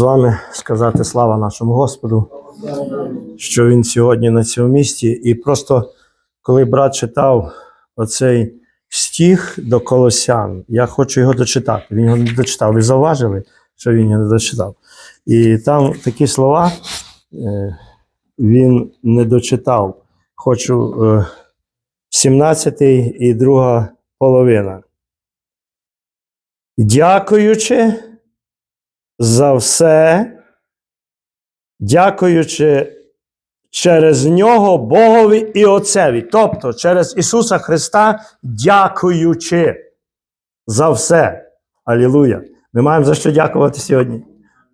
з вами сказати слава нашому Господу, що він сьогодні на цьому місці. І просто коли брат читав оцей стих до Колосян, я хочу його дочитати. Він його не дочитав. Ви зауважили, що він його не дочитав. І там такі слова е, він не дочитав. Хочу е, 17 і друга половина. Дякуючи за все, дякуючи через нього Богові і Отцеві. Тобто через Ісуса Христа, дякуючи за все. Алілуя! Ми маємо за що дякувати сьогодні.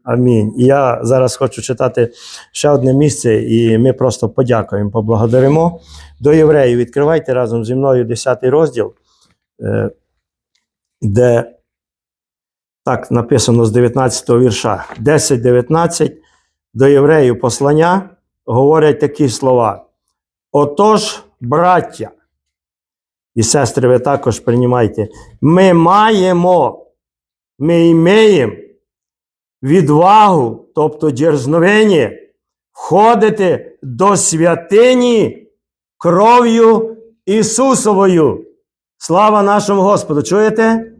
Амінь. І я зараз хочу читати ще одне місце, і ми просто подякуємо, поблагодаримо. До євреїв відкривайте разом зі мною 10 розділ, е, де так написано з 19 вірша. 10-19 до євреїв послання говорять такі слова. Отож, браття і сестри, ви також приймайте, ми маємо, ми імеємо відвагу, тобто дерзновення, входити до святині кров'ю Ісусовою. Слава нашому Господу! Чуєте?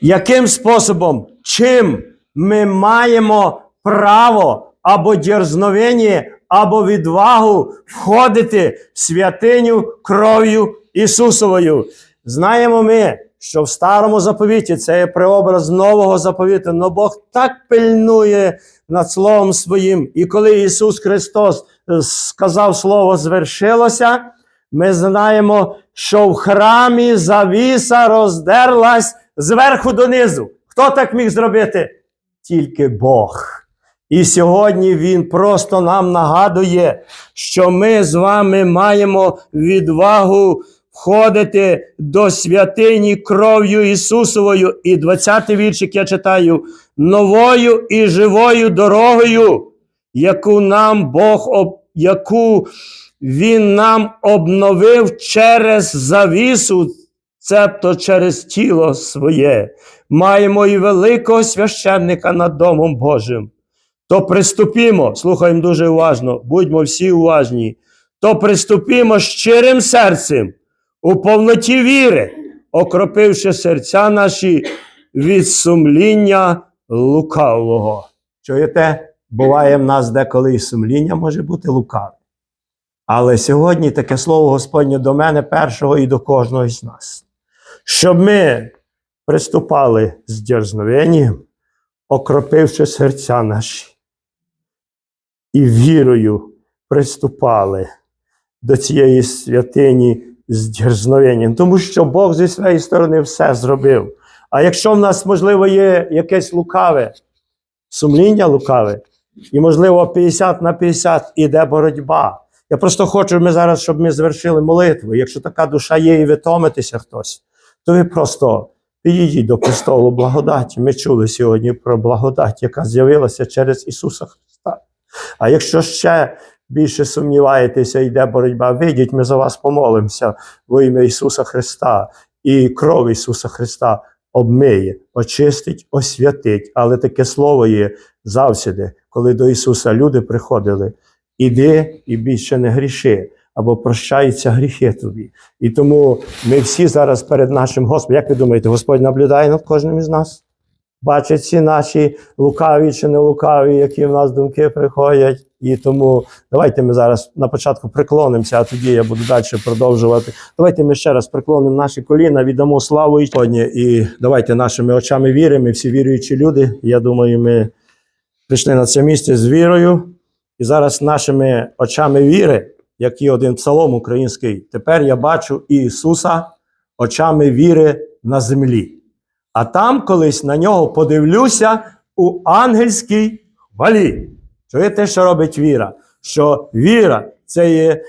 Яким способом, чим ми маємо право або дерзновення, або відвагу входити в святиню кров'ю Ісусовою? Знаємо ми, що в старому заповіті це є преобраз нового заповіту, але Бог так пильнує над Словом Своїм. І коли Ісус Христос е, сказав Слово звершилося, ми знаємо, що в храмі завіса роздерлась зверху донизу. Хто так міг зробити? Тільки Бог. І сьогодні Він просто нам нагадує, що ми з вами маємо відвагу входити до святині кров'ю Ісусовою. І 20-й віршик я читаю: новою і живою дорогою, яку нам Бог яку Він нам обновив через завісу, цебто через тіло своє. Маємо і великого священника над Домом Божим. То приступімо, слухаємо дуже уважно, будьмо всі уважні. То приступімо щирим серцем у повноті віри, окропивши серця наші від сумління лукавого. Чуєте? Буває в нас деколи і сумління може бути лукаве. Але сьогодні таке слово Господнє до мене першого і до кожного з нас. Щоб ми приступали з дерзновенням, окропивши серця наші, і вірою приступали до цієї святині з дерзновенням, тому що Бог зі своєї сторони все зробив. А якщо в нас, можливо, є якесь лукаве, сумління лукаве, і, можливо, 50 на 50 іде боротьба. Я просто хочу ми зараз, щоб ми звершили молитву. Якщо така душа є і ви томитеся хтось, то ви просто підійдіть до престолу благодаті. Ми чули сьогодні про благодать, яка з'явилася через Ісуса Христа. А якщо ще більше сумніваєтеся, йде боротьба, вийдіть, ми за вас помолимося во ім'я Ісуса Христа і кров Ісуса Христа обмиє, очистить, освятить. Але таке слово є завсіди, коли до Ісуса люди приходили. Іди і більше не гріши, або прощаються гріхи тобі. І тому ми всі зараз перед нашим Господом. Як ви думаєте, Господь наблюдає над кожним із нас? Бачить ці наші лукаві чи не лукаві, які в нас думки приходять. І тому давайте ми зараз на початку приклонимося, а тоді я буду далі продовжувати. Давайте ми ще раз приклонимо наші коліна, віддамо славу і сьогодні. І давайте нашими очами віри, ми всі віруючі люди. Я думаю, ми прийшли на це місце з вірою. І зараз нашими очами віри, як є один псалом український, тепер я бачу Ісуса очами віри на землі. А там колись на нього подивлюся у ангельській хвалі. Чуєте, що робить віра? Що віра це є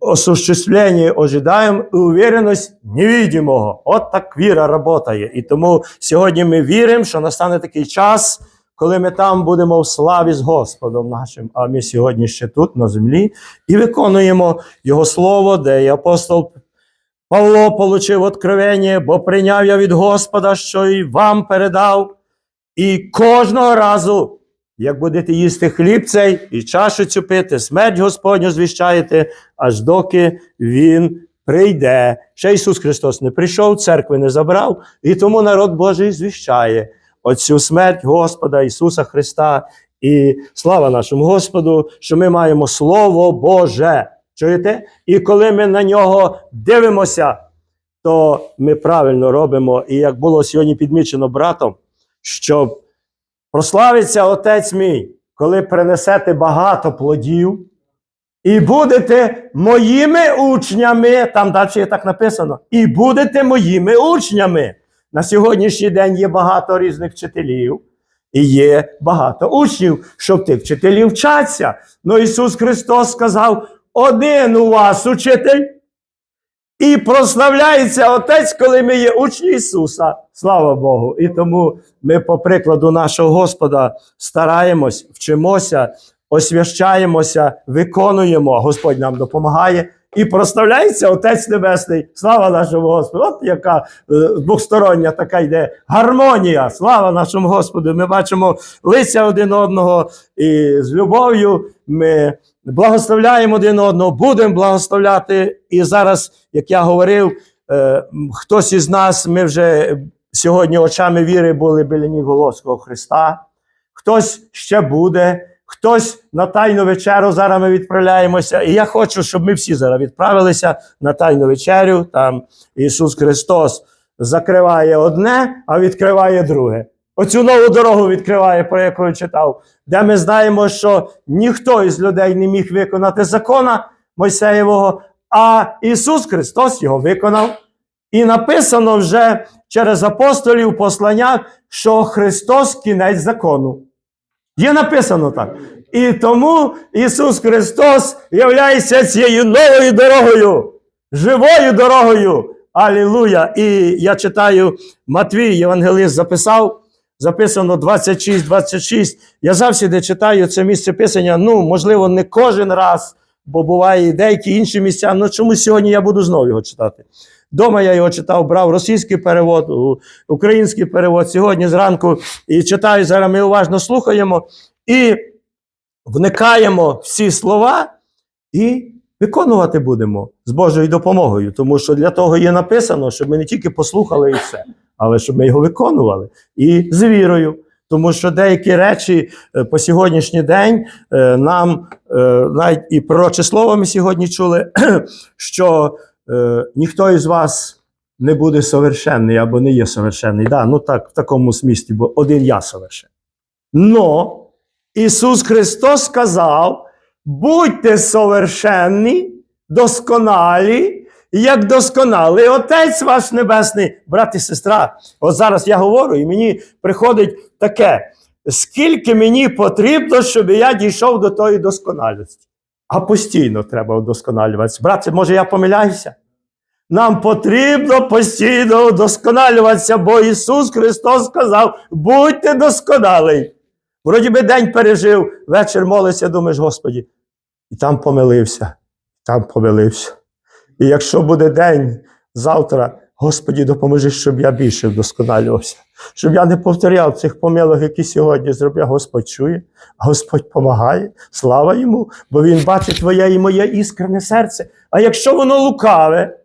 осуществлення ожидаємо і увереність невидимого. От так віра працює. І тому сьогодні ми віримо, що настане такий час, коли ми там будемо в славі з Господом нашим. А ми сьогодні ще тут, на землі, і виконуємо Його слово, де і апостол Павло получив откровення, бо прийняв я від Господа, що й вам передав, І кожного разу, як будете їсти хліб цей і чашу цю пити, смерть Господню звіщаєте, аж доки Він прийде. Ще Ісус Христос не прийшов, церкви не забрав, і тому народ Божий звіщає оцю смерть Господа Ісуса Христа. І слава нашому Господу, що ми маємо Слово Боже. Чуєте? І коли ми на нього дивимося, то ми правильно робимо. І як було сьогодні підмічено братом, що прославиться Отець мій, коли принесете багато плодів, і будете моїми учнями. Там далі так написано. І будете моїми учнями. На сьогоднішній день є багато різних вчителів. І є багато учнів, щоб тих вчителів вчаться. Ну Ісус Христос сказав: один у вас учитель, і прославляється Отець, коли ми є учні Ісуса. Слава Богу! І тому ми, по прикладу нашого Господа, стараємось, вчимося, освящаємося, виконуємо. Господь нам допомагає. І прославляється Отець Небесний. Слава нашому Господу. От яка е, двостороння така йде гармонія. Слава нашому Господу. Ми бачимо лиця один одного і з любов'ю ми благословляємо один одного, будемо благословляти. І зараз, як я говорив, е, хтось із нас, ми вже сьогодні очами віри були біля ніг Головського Христа, хтось ще буде. Хтось на тайну вечерю зараз ми відправляємося. І я хочу, щоб ми всі зараз відправилися на тайну вечерю. Там Ісус Христос закриває одне, а відкриває друге. Оцю нову дорогу відкриває, про яку я читав, де ми знаємо, що ніхто із людей не міг виконати закона Мойсеєвого, а Ісус Христос його виконав. І написано вже через апостолів в посланнях, що Христос кінець закону. Є написано так. І тому Ісус Христос являється цією новою дорогою, живою дорогою. Алілуя! І я читаю Матвій, Євангелист записав, записано 26-26. Я завжди читаю це місце писання. Ну, можливо, не кожен раз, бо буває і деякі інші місця. Ну чому сьогодні я буду знову його читати? Дома я його читав, брав російський перевод, український перевод сьогодні зранку і читаю. Зараз ми уважно слухаємо і вникаємо всі слова і виконувати будемо з Божою допомогою. Тому що для того є написано, щоб ми не тільки послухали і все, але щоб ми його виконували і з вірою. Тому що деякі речі е, по сьогоднішній день е, нам е, навіть і пророче слово ми сьогодні чули, що е, ніхто із вас не буде совершенний або не є совершенний. Да, ну так, в такому смісті, бо один я совершенний. Но Ісус Христос сказав: будьте совершенні, досконалі, як досконалий Отець ваш Небесний, брат і сестра. От зараз я говорю, і мені приходить таке: скільки мені потрібно, щоб я дійшов до тої досконалості. А постійно треба вдосконалюватися. Брате, може, я помиляюся? Нам потрібно постійно вдосконалюватися, бо Ісус Христос сказав: будьте досконалі. Вроді би день пережив, вечір молився, думаєш, Господі, і там помилився, там помилився. І якщо буде день завтра, Господі, допоможи, щоб я більше вдосконалювався, щоб я не повторяв цих помилок, які сьогодні зробив. Господь чує, Господь помагає. Слава йому, бо Він бачить твоє і моє іскрене серце. А якщо воно лукаве,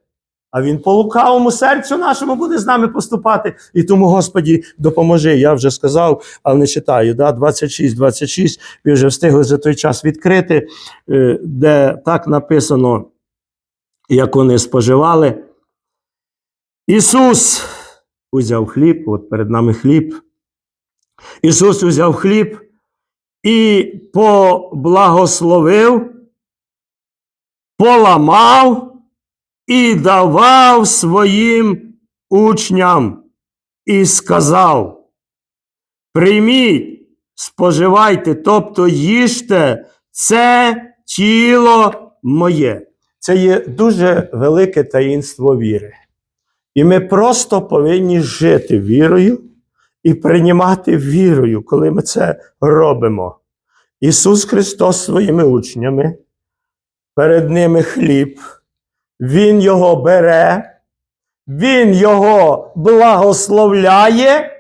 а він по лукавому серцю нашому буде з нами поступати. І тому, Господі, допоможи. Я вже сказав, але не читаю. Да? 26, 26. Ви вже встигли за той час відкрити, е, де так написано, як вони споживали. Ісус узяв хліб, от перед нами хліб. Ісус узяв хліб і поблагословив, поламав і давав своїм учням і сказав: Прийміть, споживайте, тобто їжте, це тіло моє. Це є дуже велике таїнство віри. І ми просто повинні жити вірою і приймати вірою, коли ми це робимо. Ісус Христос своїми учнями, перед ними хліб. Він його бере, він його благословляє,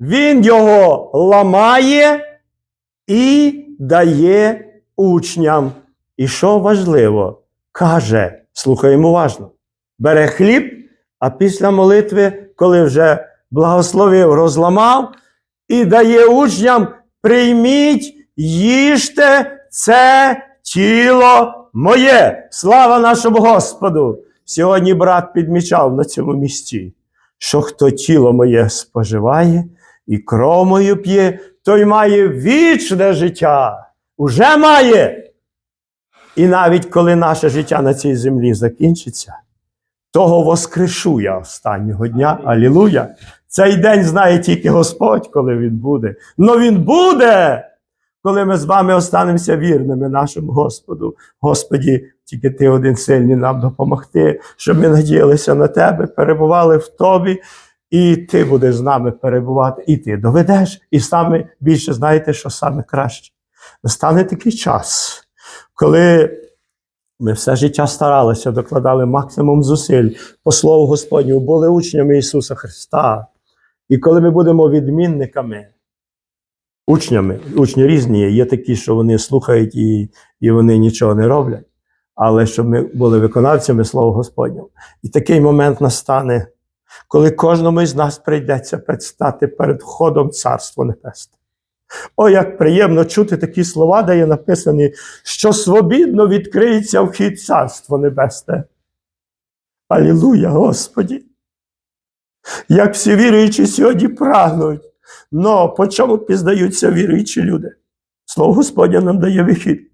Він його ламає і дає учням. І що важливо, каже, слухаємо уважно, бере хліб, а після молитви, коли вже благословив, розламав, і дає учням: прийміть, їжте це тіло моє. Слава нашому Господу! Сьогодні брат підмічав на цьому місці, що хто тіло моє споживає і кров мою п'є, той має вічне життя. Уже має. І навіть коли наше життя на цій землі закінчиться, того воскрешу я останнього дня. Алілуя! Цей день знає тільки Господь, коли він буде. Но він буде, коли ми з вами останемося вірними нашому Господу. Господі, тільки ти один сильний нам допомогти, щоб ми надіялися на тебе, перебували в тобі, і ти будеш з нами перебувати, і ти доведеш, і саме більше знаєте, що саме краще. Настане такий час, коли ми все життя старалися, докладали максимум зусиль по слову Господню, були учнями Ісуса Христа. І коли ми будемо відмінниками, учнями, учні різні, є, такі, що вони слухають і, і вони нічого не роблять, але щоб ми були виконавцями Слова Господнього. І такий момент настане, коли кожному із нас прийдеться предстати перед входом Царства Небесне. О, як приємно чути такі слова, де є написані, що свобідно відкриється вхід Царства Небесне. Алілуя, Господі! Як всі віруючі сьогодні прагнуть, но по чому пізнаються віруючі люди? Слово Господнє нам дає вихід,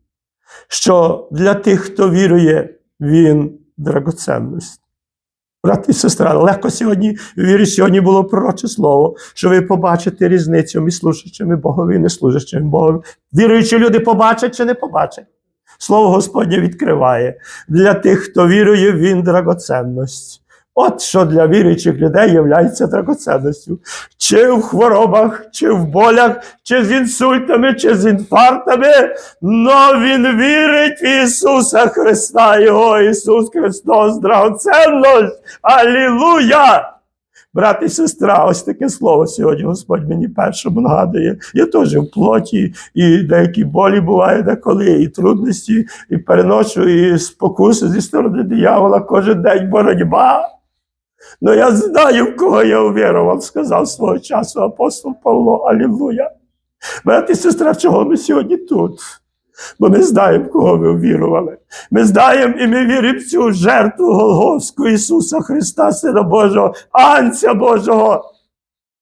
що для тих, хто вірує, він драгоценність. Брат і сестра, легко сьогодні вірю, сьогодні було пророче слово, що ви побачите різницю між служачими Богові і неслужачими Богові. Віруючі люди побачать чи не побачать. Слово Господнє відкриває. Для тих, хто вірує, він драгоценність. От що для віруючих людей є драгоценністю. Чи в хворобах, чи в болях, чи з інсультами, чи з інфарктами, но він вірить в Ісуса Христа, Його Ісус Христос, драгоценність. Алілуя! Брат і сестра, ось таке слово сьогодні Господь мені першому нагадує. Я теж в плоті, і деякі болі бувають деколи, і трудності, і переношу, і спокуси зі сторони диявола кожен день боротьба. Ну я знаю, в кого я увірував, сказав свого часу апостол Павло. Алілуя. Брат і сестра, чого ми сьогодні тут? Бо ми знаємо, в кого ми увірували. Ми знаємо і ми віримо в цю жертву Голговську Ісуса Христа, Сина Божого, Анця Божого,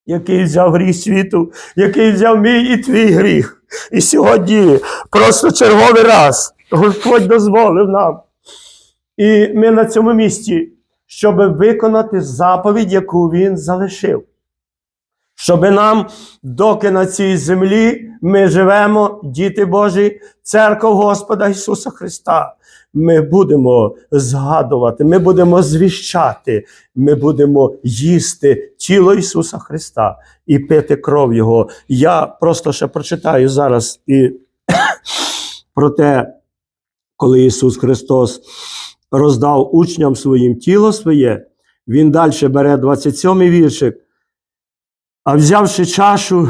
який взяв гріх світу, який взяв мій і твій гріх. І сьогодні просто черговий раз Господь дозволив нам. І ми на цьому місці, щоб виконати заповідь, яку Він залишив. Щоб нам, доки на цій землі ми живемо, діти Божі, церква Господа Ісуса Христа, ми будемо згадувати, ми будемо звіщати, ми будемо їсти тіло Ісуса Христа і пити кров Його. Я просто ще прочитаю зараз і про те, коли Ісус Христос роздав учням своїм тіло своє, Він далі бере 27-й віршик. А взявши чашу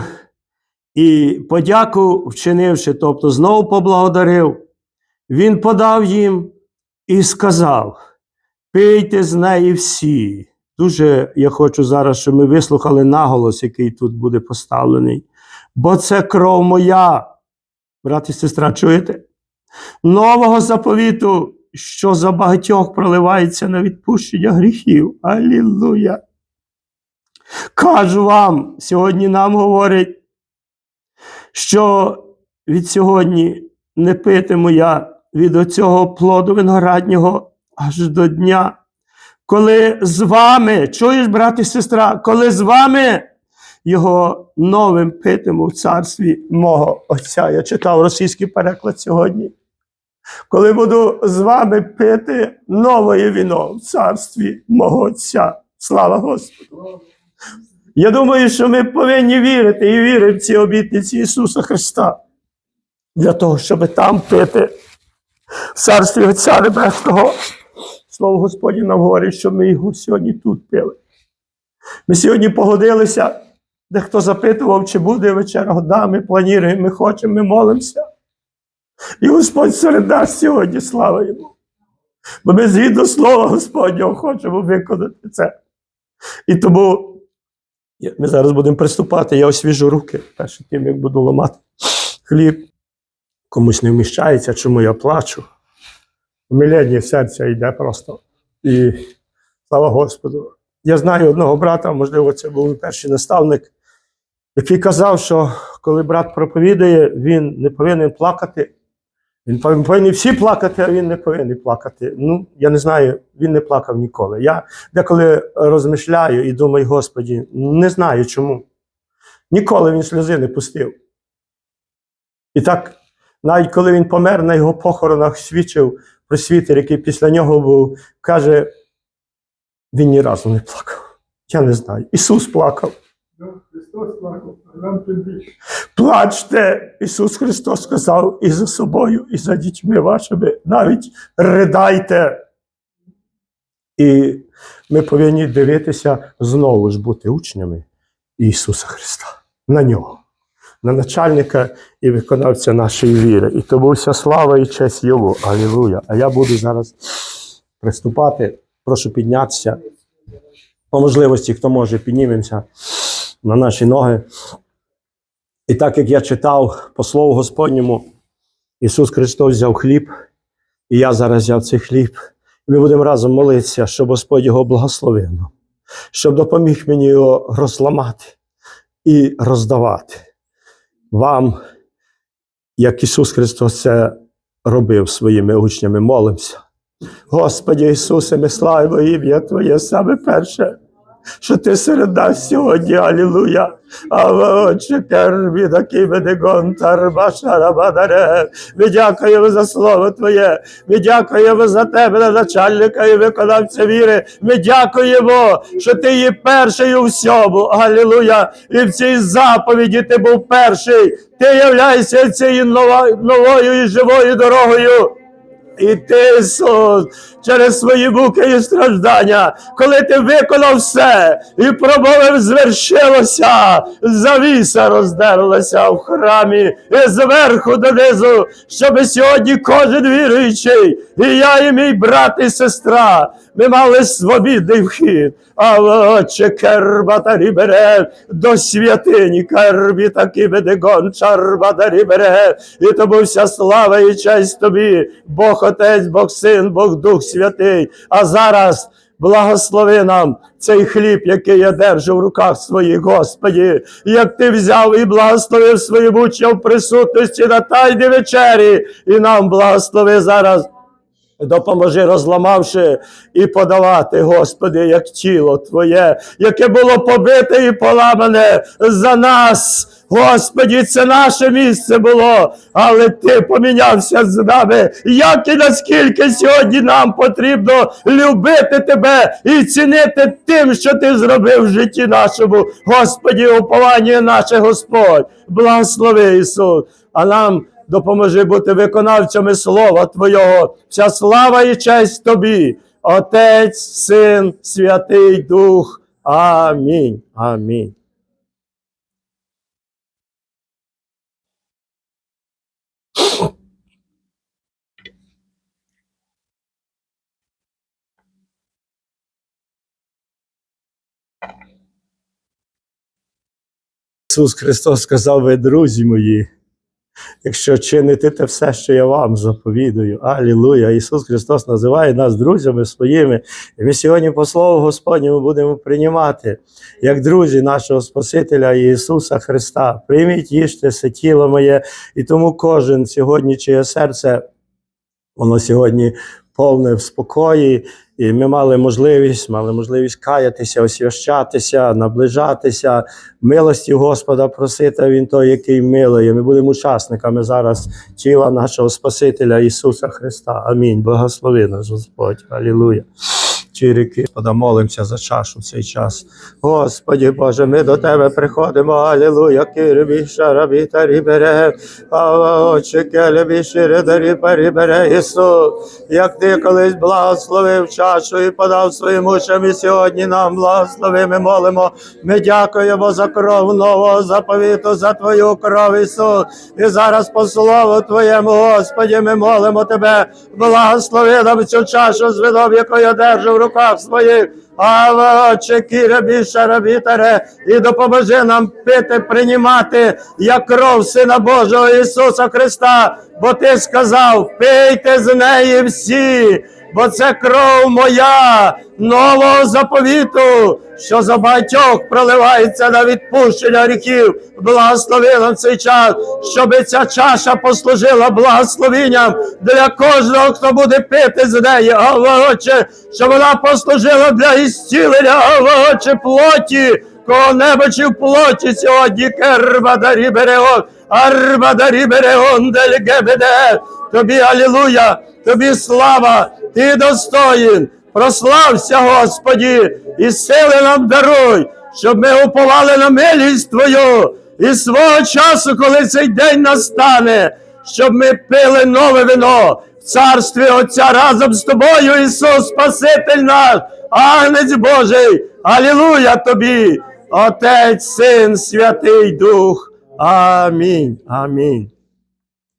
і подяку вчинивши, тобто знову поблагодарив, він подав їм і сказав: Пийте з неї всі. Дуже я хочу зараз, щоб ми вислухали наголос, який тут буде поставлений. Бо це кров моя, брат і сестра, чуєте? Нового заповіту, що за багатьох проливається на відпущення гріхів. Алілуя! Кажу вам, сьогодні нам говорить, що від сьогодні не питиму я від оцього плоду винограднього аж до дня, коли з вами, чуєш, брат і сестра, коли з вами його новим питиму в царстві мого Отця. Я читав російський переклад сьогодні. Коли буду з вами пити нове віно в царстві мого Отця. Слава Господу! Я думаю, що ми повинні вірити і вірити в ці обітниці Ісуса Христа для того, щоб там пити в царстві Отця Небесного. Слово Господнє нам говорить, що ми його сьогодні тут пили. Ми сьогодні погодилися Дехто запитував, чи буде вечера. Да, ми плануємо, ми хочемо, ми молимося. І Господь серед нас сьогодні, слава йому. Бо ми згідно слова Господнього хочемо виконати це. І тому ми зараз будемо приступати, я освіжу руки перед тим, як буду ламати хліб. Комусь не вміщається, чому я плачу. Умилення серця йде просто. І слава Господу. Я знаю одного брата, можливо, це був перший наставник, який казав, що коли брат проповідує, він не повинен плакати. Він повинен всі плакати, а він не повинен плакати. Ну, я не знаю, він не плакав ніколи. Я деколи розмишляю і думаю, Господі, не знаю чому. Ніколи він сльози не пустив. І так, навіть коли він помер на його похоронах, свідчив просвітер, який після нього був, каже, він ні разу не плакав. Я не знаю. Ісус плакав. Ну, Христос плакав, нам тим більше. Плачте, Ісус Христос сказав і за собою, і за дітьми вашими. Навіть ридайте. І ми повинні дивитися знову ж бути учнями Ісуса Христа. На нього, на начальника і виконавця нашої віри. І тому вся слава і честь Йому. Алілуя. А я буду зараз приступати. Прошу піднятися. По можливості, хто може, піднімемося на наші ноги. І так як я читав по Слову Господньому, Ісус Христос взяв хліб, і я зараз взяв цей хліб. Ми будемо разом молитися, щоб Господь його благословив, щоб допоміг мені його розламати і роздавати вам, як Ісус Христос це робив своїми учнями. Молимося. Господи Ісусе, ми славимо ім'я Твоє саме перше, що Ти серед нас сьогодні, Алілуя. Авоче керві такі мене гонтар башарабадаре. Ми дякуємо за слово Твоє. Ми дякуємо за тебе, начальника і виконавця віри. Ми дякуємо, що ти є перший у всьому. Алілуя. І в цій заповіді ти був перший. Ти являєшся цією новою і живою дорогою. І ти, Ісус, через свої муки і страждання, коли ти виконав все і промовив, звершилося, завіса роздерлася в храмі і зверху донизу, щоб сьогодні кожен віруючий, і я, і мій брат, і сестра, ми мали свобідний вхід. А отче кербатарі бере до святині, кербі таки веде гончарбатарі бере. І тому вся слава і честь тобі, Бог Отець, Бог Син, Бог Дух Святий. А зараз благослови нам цей хліб, який я держу в руках своїх, Господі, як ти взяв і благословив своїм учням в присутності на тайні вечері, і нам благослови зараз. Допоможи, розламавши і подавати, Господи, як тіло Твоє, яке було побите і поламане за нас. Господі, це наше місце було, але Ти помінявся з нами. Як і наскільки сьогодні нам потрібно любити Тебе і цінити тим, що Ти зробив в житті нашому. Господі, уповання наше Господь, благослови Ісус, а нам допоможи бути виконавцями Слова Твого. Вся слава і честь Тобі, Отець, Син, Святий Дух. Амінь. Амінь. Ісус Христос сказав, ви друзі мої, якщо чините те все, що я вам заповідую. Алілуя! Ісус Христос називає нас друзями своїми. І ми сьогодні, по Слову Господньому, будемо приймати як друзі нашого Спасителя Ісуса Христа. Прийміть, їжте це тіло моє, і тому кожен сьогодні, чиє серце, воно сьогодні повне в спокої. І ми мали можливість, мали можливість каятися, освящатися, наближатися, милості Господа просити, Він той, який милий. Ми будемо учасниками зараз тіла нашого Спасителя Ісуса Христа. Амінь. Благослови нас, Господь. Алілуя. Чирики, Господа, молимося за чашу в цей час. Господі Боже, ми до Тебе приходимо. Алілуя, кирбі, шарабі, тарі бере, очі, келебі, ширидарі, парі бере, Ісус. Як Ти колись благословив чашу і подав своїм учам, і сьогодні нам благослови, ми молимо. Ми дякуємо за кров нового заповіту, за Твою кров, Ісус. І зараз по слову Твоєму, Господі, ми молимо Тебе, благослови нам цю чашу з вином, яку я держу в руках своїх. А отче, кіре більше робітаре, і допоможи нам пити, приймати як кров Сина Божого Ісуса Христа, бо Ти сказав, пийте з неї всі, бо це кров моя нового заповіту, що за багатьох проливається на відпущення гріхів. Благослови нам цей час, щоб ця чаша послужила благословенням для кожного, хто буде пити з неї, Отче, щоб вона послужила для ісцілення, Отче, плоті, кого небочі в плоті сьогодні, кербадарі береон, арбадарі береон, дельгебеде, тобі алілуя, тобі слава, ти достоїн, прослався, Господі, і сили нам даруй, щоб ми уповали на милість Твою, і свого часу, коли цей день настане, щоб ми пили нове вино в царстві Отця разом з тобою, Ісус, Спаситель наш, Агнець Божий, Алілуя тобі, Отець, Син, Святий Дух. Амінь. Амінь.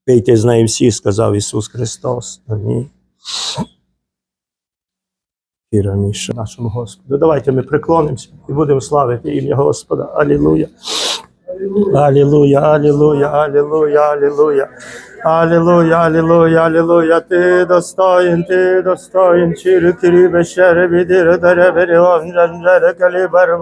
Пийте з нею всі, сказав Ісус Христос. Амінь. Віра Міша, нашому Господу. Давайте ми приклонимося і будемо славити ім'я Господа. Алілуя. Алілуя, алілуя, алілуя, алілуя. Алілуя, алілуя, алілуя. Ти достоїн, ти достоїн. Чири, кирі, бешере, бідире, даре, бере, он, жанжере, калібарва.